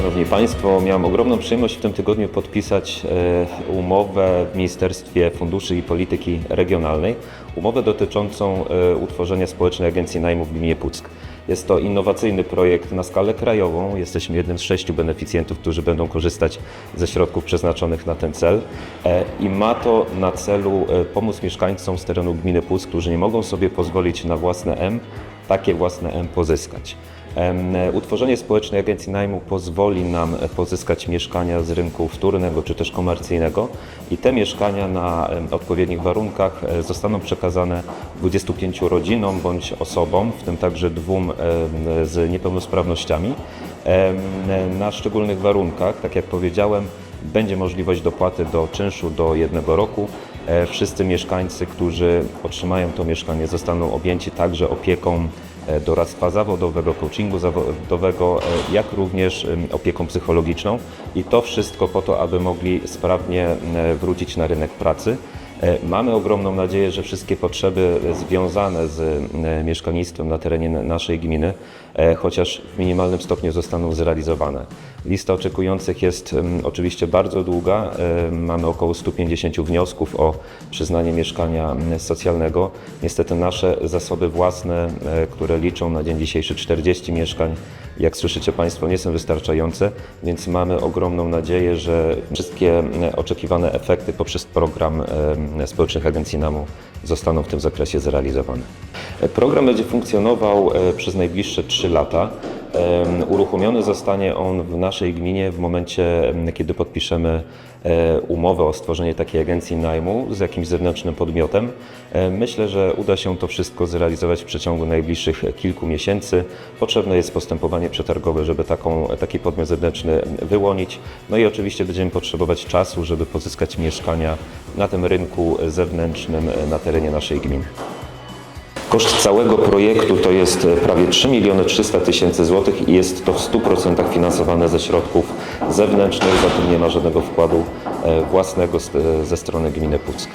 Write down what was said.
Szanowni Państwo, miałem ogromną przyjemność w tym tygodniu podpisać e, umowę w Ministerstwie Funduszy i Polityki Regionalnej, umowę dotyczącą e, utworzenia Społecznej Agencji Najmu w gminie Puck. Jest to innowacyjny projekt na skalę krajową. Jesteśmy jednym z sześciu beneficjentów, którzy będą korzystać ze środków przeznaczonych na ten cel E, i ma to na celu pomóc mieszkańcom z terenu gminy Puck, którzy nie mogą sobie pozwolić na własne M, takie własne M pozyskać. Utworzenie społecznej agencji najmu pozwoli nam pozyskać mieszkania z rynku wtórnego czy też komercyjnego i te mieszkania na odpowiednich warunkach e, zostaną przekazane 25 rodzinom bądź osobom, w tym także dwóm z niepełnosprawnościami na szczególnych warunkach. Tak jak powiedziałem, będzie możliwość dopłaty do czynszu do jednego roku. E, Wszyscy mieszkańcy, którzy otrzymają to mieszkanie, zostaną objęci także opieką doradztwa zawodowego, coachingu zawodowego, e, jak również opieką psychologiczną i to wszystko po to, aby mogli sprawnie e, wrócić na rynek pracy. E, Mamy ogromną nadzieję, że wszystkie potrzeby związane z e, mieszkalnictwem na terenie na- naszej gminy, e, chociaż w minimalnym stopniu zostaną zrealizowane. Lista oczekujących jest oczywiście bardzo długa. E, Mamy około 150 wniosków o przyznanie mieszkania socjalnego. Niestety nasze zasoby własne, e, które liczą na dzień dzisiejszy 40 mieszkań, jak słyszycie Państwo, nie są wystarczające, więc mamy ogromną nadzieję, że wszystkie m, oczekiwane efekty poprzez program społecznych agencji NAMU zostaną w tym zakresie zrealizowane. Program będzie funkcjonował e, przez najbliższe 3 lata. Uruchomiony zostanie on w naszej gminie w momencie, kiedy podpiszemy e, umowę o stworzenie takiej agencji najmu z jakimś zewnętrznym podmiotem. E, Myślę, że uda się to wszystko zrealizować w przeciągu najbliższych kilku miesięcy. Potrzebne jest postępowanie przetargowe, żeby taką, taki podmiot zewnętrzny wyłonić. No i oczywiście będziemy potrzebować czasu, żeby pozyskać mieszkania na tym rynku zewnętrznym e, na terenie naszej gminy. Koszt całego projektu to jest e, prawie 3 miliony 300 tysięcy złotych i jest to w 100% finansowane ze środków zewnętrznych, zatem nie ma żadnego wkładu e, własnego e, ze strony gminy Puck.